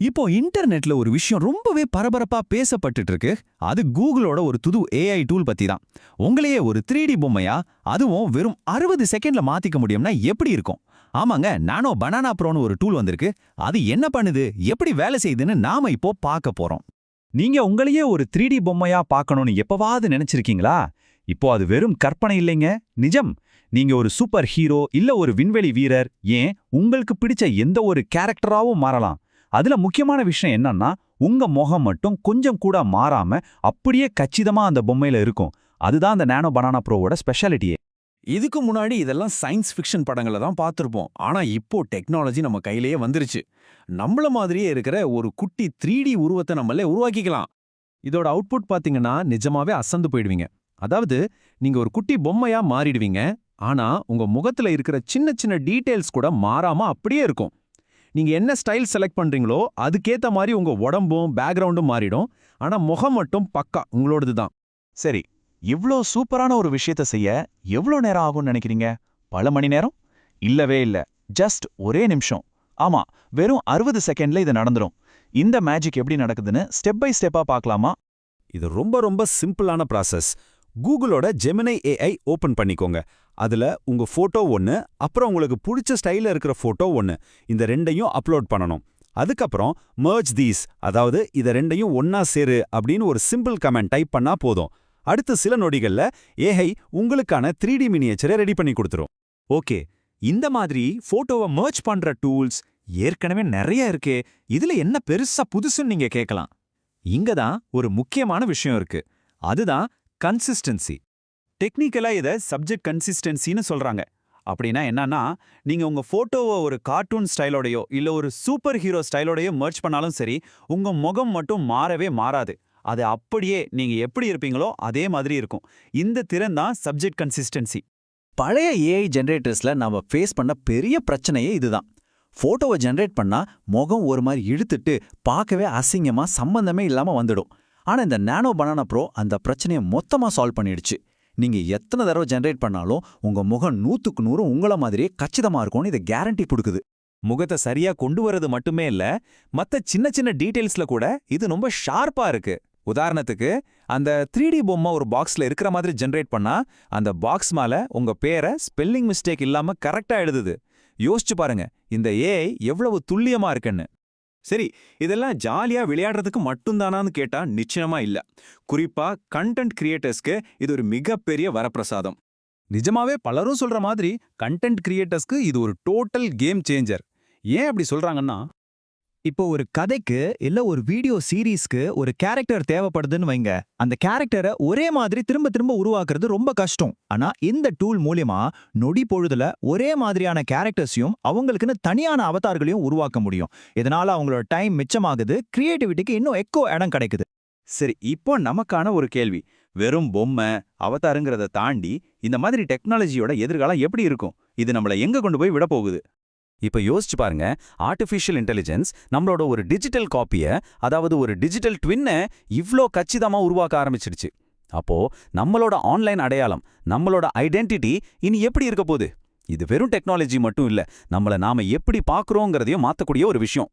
இப்போ இன்டர்நெட்ல ஒரு விஷயம் ரொம்பவே பரபரப்பா பேசப்பட்டுட்டு இருக்கு அது கூகுளோட ஒரு புது ஏஐ டூல் பத்தி தான் உங்களையே ஒரு த்ரீ டி பொம்மையா அதுவும் வெறும் அறுபது செகண்ட்ல மாத்திக்க முடியும்னா எப்படி இருக்கும்? ஆமாங்க நானோ பனானா ப்ரோன்னு ஒரு டூல் வந்திருக்கு. அது என்ன பண்ணுது? எப்படி வேலை செய்யுதுன்னு நாம இப்போ பார்க்க போறோம். நீங்க உங்களையே ஒரு த்ரீ டி பொம்மையா பார்க்கணும்னு எப்பவாவது நினைச்சிருக்கீங்களா? இப்போ அது வெறும் கற்பனை இல்லைங்க. நிஜம். நீங்க ஒரு சூப்பர் ஹீரோ இல்ல ஒரு விண்வெளி வீரர் ஏன்? உங்களுக்கு பிடிச்ச எந்த ஒரு கேரக்டராவும் மாறலாம். அதுல முக்கியமான விஷயம் என்னன்னா உங்க முகம் மட்டும் கொஞ்சம் கூட மாறாம அப்படியே கச்சிதமா அந்த பொம்மையில இருக்கும். அதுதான் அந்த நானோ பனானா ப்ரோவோட ஸ்பெஷாலிட்டியே. இதுக்கு முன்னாடி இதெல்லாம் சயின்ஸ் ஃபிக்ஷன் படங்களை தான் பார்த்துருப்போம். ஆனா இப்போ டெக்னாலஜி நம்ம கையிலேயே வந்துருச்சு. நம்மள மாதிரியே இருக்கிற ஒரு குட்டி த்ரீ டி உருவத்தை நம்மளே உருவாக்கிக்கலாம். இதோட அவுட்புட் பாத்தீங்கன்னா நிஜமாவே அசந்து போயிடுவீங்க. அதாவது நீங்க ஒரு குட்டி பொம்மையா மாறிடுவீங்க. ஆனா உங்க முகத்துல இருக்கிற சின்ன சின்ன டீடைல்ஸ் கூட மாறாம அப்படியே இருக்கும். நீங்க என்ன ஸ்டைல் செலக்ட் பண்றீங்களோ அதுக்கேத்த மாதிரி உங்க உடம்பும் பேக்ரவுண்டும் மாறிடும். ஆனா முகம் மட்டும் பக்கா உங்களோடது தான். சரி இவ்ளோ சூப்பரான ஒரு விஷயத்த செய்ய எவ்வளோ நேரம் ஆகும்னு நினைக்கிறீங்க? பல மணி நேரம்? இல்லவே இல்ல. ஜஸ்ட் ஒரே நிமிஷம். ஆமா வெறும் அறுபது செகண்ட்ல இது நடந்துரும். இந்த மேஜிக் எப்படி நடக்குதுன்னு ஸ்டெப் பை ஸ்டெப்பா பார்க்கலாமா? இது ரொம்ப ரொம்ப சிம்பிளான ப்ராசஸ் கூகுளோட ஜெமினை ஏஐ ஓபன் பண்ணிக்கோங்க. அதுல உங்க ஃபோட்டோ ஒன்னு அப்புறம் உங்களுக்கு பிடிச்ச ஸ்டைல இருக்கிற ஃபோட்டோ ஒன்னு இந்த ரெண்டையும் அப்லோட் பண்ணணும். அதுக்கப்புறம் மர்ஜ் தீஸ் அதாவது இத ரெண்டையும் ஒன்னா சேரு அப்படின்னு ஒரு சிம்பிள் கமெண்ட் டைப் பண்ணா போதும். அடுத்த சில நொடிகள்ல ஏஐ உங்களுக்கான த்ரீ டி மினியேச்சரை ரெடி பண்ணி கொடுத்துரும். ஓகே இந்த மாதிரி ஃபோட்டோவை மர்ஜ் பண்ற டூல்ஸ் ஏற்கனவே நிறைய இருக்கே இதுல என்ன பெருசா புதுசுன்னு நீங்க கேட்கலாம் இங்க தான் ஒரு முக்கியமான விஷயம் இருக்கு. அதுதான் கன்சிஸ்டன்சி டெக்னிக்கலா இத சப்ஜெக்ட் கன்சிஸ்டன்சின்னு சொல்றாங்க. அப்படின்னா என்னன்னா நீங்க உங்க ஃபோட்டோவை ஒரு கார்ட்டூன் ஸ்டைலோடயோ இல்ல ஒரு சூப்பர் ஹீரோ ஸ்டைலோடயோ மர்ச் பண்ணாலும் சரி உங்க முகம் மட்டும் மாறவே மாறாது. அது அப்படியே நீங்க எப்படி இருப்பீங்களோ அதே மாதிரி இருக்கும். இந்த திறன் தான் சப்ஜெக்ட் கன்சிஸ்டன்சி பழைய ஏஐ ஜென்ரேட்டர்ஸில் நாம ஃபேஸ் பண்ண பெரிய பிரச்சனையே இதுதான். ஃபோட்டோவை ஜென்ரேட் பண்ணா முகம் ஒரு மாதிரி இழுத்துட்டு பார்க்கவே அசிங்கமா சம்பந்தமே இல்லாம வந்துடும். ஆனா இந்த நானோ பனானா ப்ரோ அந்த பிரச்சனையை மொத்தமா சால்வ் பண்ணிடுச்சு. நீங்க எத்தனை தடவை ஜென்ரேட் பண்ணாலும் உங்க முகம் நூத்துக்கு நூறு உங்கள மாதிரியே கச்சிதமா இருக்கும்னு இதை கேரண்டி கொடுக்குது. முகத்தை சரியா கொண்டு வர்றது மட்டுமே இல்ல மத்த சின்ன சின்ன டீடைல்ஸ்ல கூட இது ரொம்ப ஷார்ப்பா இருக்கு. உதாரணத்துக்கு அந்த த்ரீ டி பொம்மை ஒரு பாக்ஸ்ல இருக்கிற மாதிரி ஜென்ரேட் பண்ணா அந்த பாக்ஸ் மேல உங்க பேரை ஸ்பெல்லிங் மிஸ்டேக் இல்லாம கரெக்டா எழுதுது. யோசிச்சு பாருங்க இந்த ஏஐ எவ்வளவு துல்லியமா இருக்குன்னு. சரி இதெல்லாம் ஜாலியா விளையாடுறதுக்கு மட்டும்தானான்னு கேட்டா நிச்சயமா இல்ல. குறிப்பா கண்டென்ட் கிரியேட்டர்ஸ்க்கு இது ஒரு மிகப்பெரிய வரப்பிரசாதம். நிஜமாவே பலரும் சொல்ற மாதிரி கண்டென்ட் கிரியேட்டர்ஸ்க்கு இது ஒரு டோட்டல் கேம் சேஞ்சர் ஏன் அப்படி சொல்றாங்கன்னா இப்போ ஒரு கதைக்கு இல்ல ஒரு வீடியோ சீரீஸ்க்கு ஒரு கேரக்டர் தேவைப்படுதுன்னு வைங்க. அந்த கேரக்டரை ஒரே மாதிரி திரும்ப திரும்ப உருவாக்குறது ரொம்ப கஷ்டம். ஆனா இந்த டூல் மூலியமா நொடி பொழுதுல ஒரே மாதிரியான கேரக்டர்ஸையும் அவங்களுக்குன்னு தனியான அவதார்களையும் உருவாக்க முடியும். இதனால அவங்களோட டைம் மிச்சமாகுது கிரியேட்டிவிட்டிக்கு இன்னும் எக்கோ இடம் கிடைக்குது. சரி இப்போ நமக்கான ஒரு கேள்வி. வெறும் பொம்மை அவதாருங்கிறத தாண்டி இந்த மாதிரி டெக்னாலஜியோட எதிர்காலம் எப்படி இருக்கும்? இது நம்மள எங்க கொண்டு போய் விட போகுது? இப்ப யோசிச்சு பாருங்க ஆர்டிஃபிஷியல் இன்டெலிஜென்ஸ் நம்மளோட ஒரு டிஜிட்டல் காப்பிய அதாவது ஒரு டிஜிட்டல் ட்வின்னை இவ்ளோ கச்சிதமா உருவாக்க ஆரம்பிச்சிருச்சு. அப்போ நம்மளோட ஆன்லைன் அடையாளம் நம்மளோட ஐடென்டிட்டி இனி எப்படி இருக்க போகுது? இது வெறும் டெக்னாலஜி மட்டும் இல்ல நம்மள நாம எப்படி பார்க்குறோங்கிறதையும் மாத்தக்கூடிய ஒரு விஷயம்.